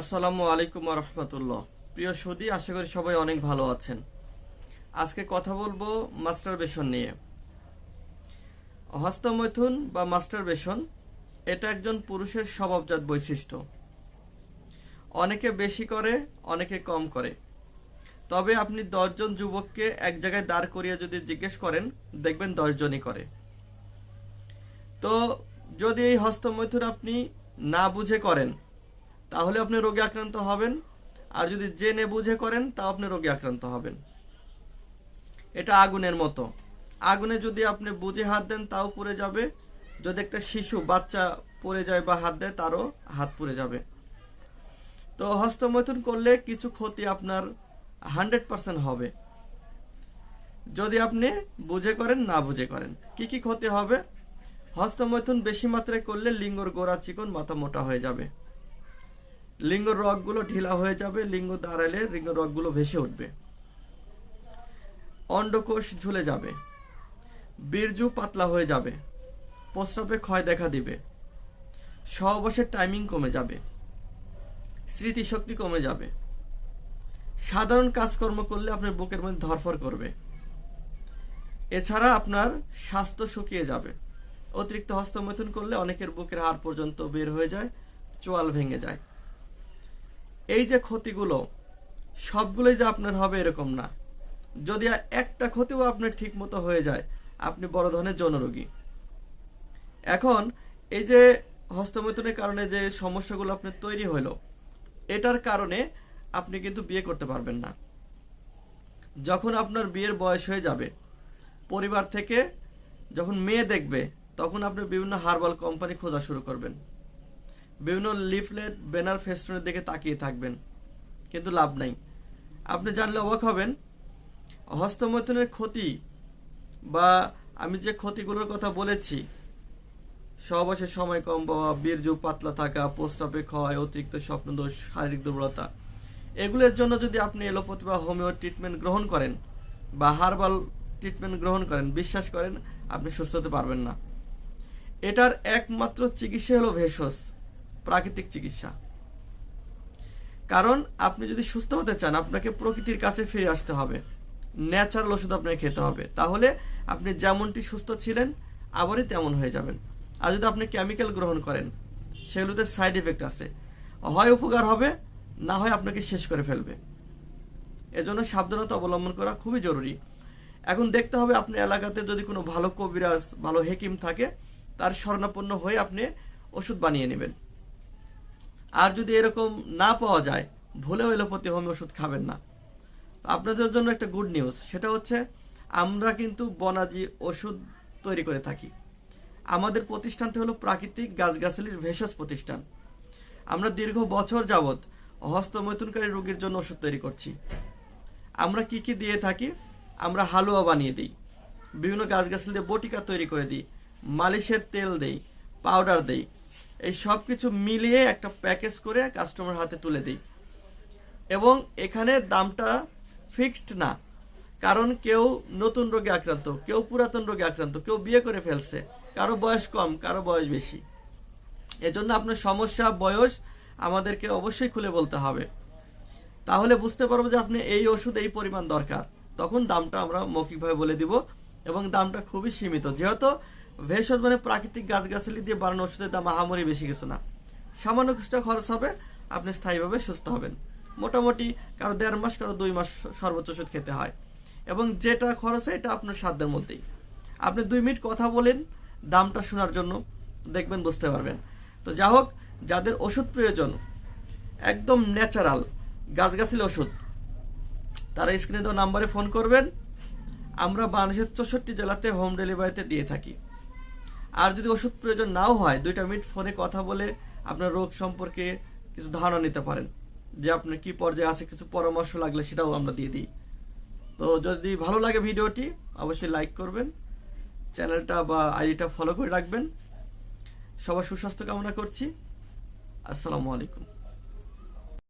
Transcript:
আসসালামু আলাইকুম রহমতুল্লাহ। প্রিয় সুদী, আশা করি সবাই অনেক ভালো আছেন। আজকে কথা বলব মাস্টার বেশন নিয়ে। হস্তমৈথুন বা মাস্টার বেসন এটা একজন পুরুষের স্বভাবজাত বৈশিষ্ট্য। অনেকে বেশি করে, অনেকে কম করে। তবে আপনি দশজন যুবককে এক জায়গায় দাঁড় করিয়ে যদি জিজ্ঞেস করেন, দেখবেন দশজনই করে। তো যদি এই হস্তমৈথুন আপনি না বুঝে করেন তাহলে আপনি রোগে আক্রান্ত হবেন। আর যদি জেনে বুঝে করেন, তাও আপনি রোগে আক্রান্ত হবেন। এটা আগুনের মতো। আগুনে যদি আপনি বুঝে হাত দেন, তাও পুড়ে যাবে। যদি একটা শিশু, বাচ্চা পড়ে যায় বা হাত দেয়, তারও হাত পুড়ে যাবে। তো হস্তমৈথুন করলে কিছু ক্ষতি আপনার হান্ড্রেড পার্সেন্ট হবে। যদি আপনি বুঝে করেন, না বুঝে করেন, কি কি ক্ষতি হবে? হস্তমৈথুন বেশি মাত্রায় করলে লিঙ্গর গোড়া চিকন মাথা মোটা হয়ে যাবে। লিঙ্গ রগগুলো ঢিলা হয়ে যাবে, লিঙ্গ দাঁড়ালে লিঙ্গ রগগুলো ভেসে উঠবে। অন্ডকোষ ঝুলে যাবে। বীর্যু পাতলা হয়ে যাবে। প্রস্রাবে ক্ষয় দেখা দিবে। সহবাসের টাইমিং কমে যাবে। স্মৃতিশক্তি কমে যাবে। সাধারণ কাজকর্ম করলে আপনার বুকের মধ্যে ধরফর করবে। এছাড়া আপনার স্বাস্থ্য শুকিয়ে যাবে। অতিরিক্ত হস্তমৈথুন করলে অনেকের বুকের হাড় পর্যন্ত বের হয়ে যায়, চোয়াল ভেঙে যায়। এই যে ক্ষতিগুলো, সবগুলোই যে আপনার হবে এরকম না। যদি একটা ক্ষতিও আপনার ঠিক মতো হয়ে যায়, আপনি বড় ধরনের যৌনরোগী এখন এই যে হস্তমৈথুনের কারণে যে সমস্যাগুলো আপনার তৈরি হলো, এটার কারণে আপনি কিন্তু বিয়ে করতে পারবেন না। যখন আপনার বিয়ের বয়স হয়ে যাবে, পরিবার থেকে যখন মেয়ে দেখবে, তখন আপনি বিভিন্ন হার্বাল কোম্পানি খোঁজা শুরু করবেন। বিভিন্ন লিফলেট, ব্যানার, ফেস্টুনের দিকে তাকিয়ে থাকবেন। কিন্তু লাভ নাই। আপনি জানলে অবাক হবেন, হস্তমৈথুনের ক্ষতি বা আমি যে ক্ষতিগুলোর কথা বলেছি সহবাসের সময় কম পাওয়া, বীর্য, পাতলা থাকা, প্রস্রাবে ক্ষয়, অতিরিক্ত স্বপ্নদোষ, শারীরিক দুর্বলতা, এগুলোর জন্য যদি আপনি এলোপ্যাথি বা হোমিও ট্রিটমেন্ট গ্রহণ করেন বা হার্বাল ট্রিটমেন্ট গ্রহণ করেন, বিশ্বাস করেন, আপনি সুস্থ হতে পারবেন না। এটার একমাত্র চিকিৎসা হলো ভেষজ। প্রাকৃতিক চিকিৎসা। কারণ আপনি যদি সুস্থ হতে চান, আপনাকে প্রকৃতির কাছে ফিরে আসতে হবে। ন্যাচারাল ওষুধ আপনাকে খেতে হবে। তাহলে আপনি যেমনটি সুস্থ ছিলেন, আবারই তেমন হয়ে যাবেন। আর যদি আপনি কেমিক্যাল গ্রহণ করেন, সেগুলোতে সাইড এফেক্ট আছে। হয় উপকার হবে, না হয় আপনাকে শেষ করে ফেলবে। এজন্য সাবধানতা অবলম্বন করা খুবই জরুরি। এখন দেখতে হবে আপনি এলাকাতে যদি কোনো ভালো কবিরাজ, ভালো হেকিম থাকে, তার স্বর্ণাপন্ন হয়ে আপনি ওষুধ বানিয়ে নেবেন। আর যদি এরকম না পাওয়া যায় ভুলেও এলোপ্যাথি হোমি ওষুধ খাবেন না। আপনাদের জন্য একটা গুড নিউজ সেটা হচ্ছে আমরা কিন্তু বনাজি ওষুধ তৈরি করে থাকি। আমাদের প্রতিষ্ঠানটি হলো প্রাকৃতিক গাছগাছালির ভেষজ প্রতিষ্ঠান। আমরা দীর্ঘ বছর যাবৎ হস্তমৈথুনকারী রোগীর জন্য ওষুধ তৈরি করছি। আমরা কি কি দিয়ে থাকি? আমরা হালুয়া বানিয়ে দিই, বিভিন্ন গাছগাছালি দিয়ে বটিকা তৈরি করে দিই, মালিশের তেল দেই পাউডার দেই এই সব কিছু মিলিয়ে একটা প্যাকেজ করে কাস্টমার হাতে তুলে দিই। এবং এখানে দামটা ফিক্সড না। কারণ কেউ নতুন রোগে আক্রান্ত, কেউ পুরাতন রোগে আক্রান্ত, কেউ বিয়ে করে ফেলছে। কারও বয়স কম, কারও বয়স বেশি। এজন্য আপনার সমস্যা, বয়স আমাদেরকে অবশ্যই খুলে বলতে হবে। তাহলে বুঝতে পারব যে আপনি এই ওষুধ, এই পরিমাণ দরকার। তখন দামটা আমরা মৌখিকভাবে বলে দিব এবং দামটা খুবই সীমিত। যেহেতু ভেষজ মানে প্রাকৃতিক গাছগাছালি দিয়ে বানানো ওষুধের দাম আহামরি বেশি কিছু না। সামান্য কিছুটা খরচ হবে, আপনি স্থায়ীভাবে সুস্থ হবেন। মোটামুটি কারও দেড় মাস, কারও দুই মাস সর্বোচ্চ ওষুধ খেতে হয়। এবং যেটা খরচ হয়, এটা আপনার সাধ্যের মধ্যেই। আপনি দুই মিনিট কথা বলেন, দামটা শোনার জন্য দেখবেন বুঝতে পারবেন। তো যা হোক, যাদের ওষুধ প্রয়োজন, একদম ন্যাচারাল, গাছগাছালি ওষুধ, তারা স্ক্রিনে দেওয়া নাম্বারে ফোন করবেন। আমরা বাংলাদেশের চৌষট্টি জেলাতে হোম ডেলিভারিতে দিয়ে থাকি। আর যদি ওষুধ প্রয়োজন নাও হয়, দুইটা মিনিট ফোনে কথা বলে আপনার রোগ সম্পর্কে কিছু ধারণা নিতে পারেন যে আপনার কি পর্যায়ে আছে, কিছু পরামর্শ লাগলে সেটাও আমরা দিয়ে দিই। তো যদি ভালো লাগে ভিডিওটি, অবশ্যই লাইক করবেন, চ্যানেলটা বা আইডিটা ফলো করে রাখবেন। সবার সুস্বাস্থ্য কামনা করছি। আসসালামু আলাইকুম।